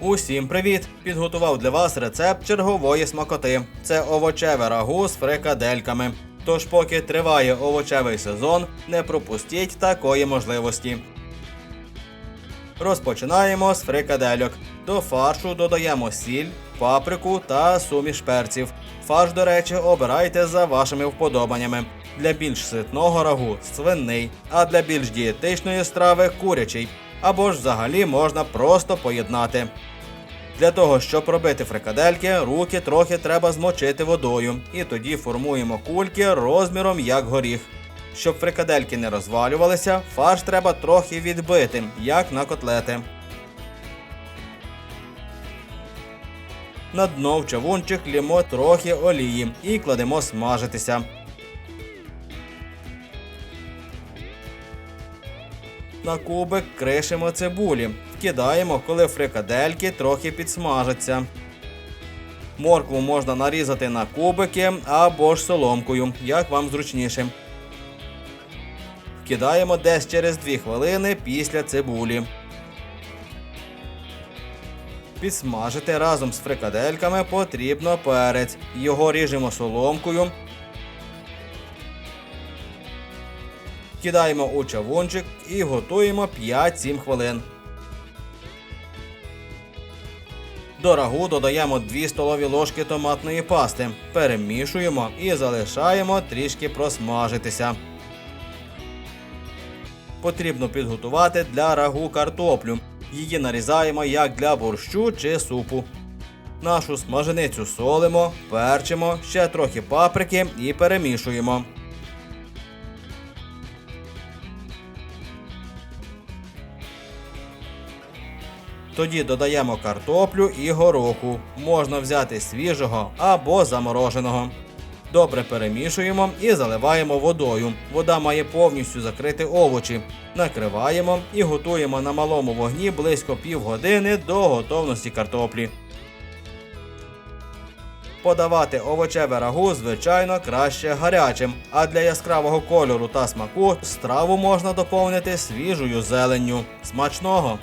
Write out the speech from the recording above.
Усім привіт! Підготував для вас рецепт чергової смакоти. Це овочеве рагу з фрикадельками. Тож, поки триває овочевий сезон, не пропустіть такої можливості. Розпочинаємо з фрикадельок. До фаршу додаємо сіль, паприку та суміш перців. Фарш, до речі, обирайте за вашими вподобаннями. Для більш ситного рагу свинний, а для більш дієтичної страви курячий. Або ж взагалі можна просто поєднати. Для того, щоб робити фрикадельки, руки трохи треба змочити водою, і тоді формуємо кульки розміром як горіх. Щоб фрикадельки не розвалювалися, фарш треба трохи відбити, як на котлети. На дно в чавунчик лємо трохи олії і кладемо смажитися. На кубик кришимо цибулі. Вкидаємо, коли фрикадельки трохи підсмажаться. Моркву можна нарізати на кубики або ж соломкою, як вам зручніше. Вкидаємо десь через 2 хвилини після цибулі. Підсмажити разом з фрикадельками потрібно перець. Його ріжемо соломкою. Кидаємо у чавунчик і готуємо 5-7 хвилин. До рагу додаємо 2 столові ложки томатної пасти. Перемішуємо і залишаємо трішки просмажитися. Потрібно підготувати для рагу картоплю. Її нарізаємо як для борщу чи супу. Нашу смаженицю солимо, перчимо, ще трохи паприки і перемішуємо. Тоді додаємо картоплю і гороху. Можна взяти свіжого або замороженого. Добре перемішуємо і заливаємо водою. Вода має повністю закрити овочі. Накриваємо і готуємо на малому вогні близько півгодини до готовності картоплі. Подавати овочеве рагу, звичайно, краще гарячим, а для яскравого кольору та смаку страву можна доповнити свіжою зеленню. Смачного!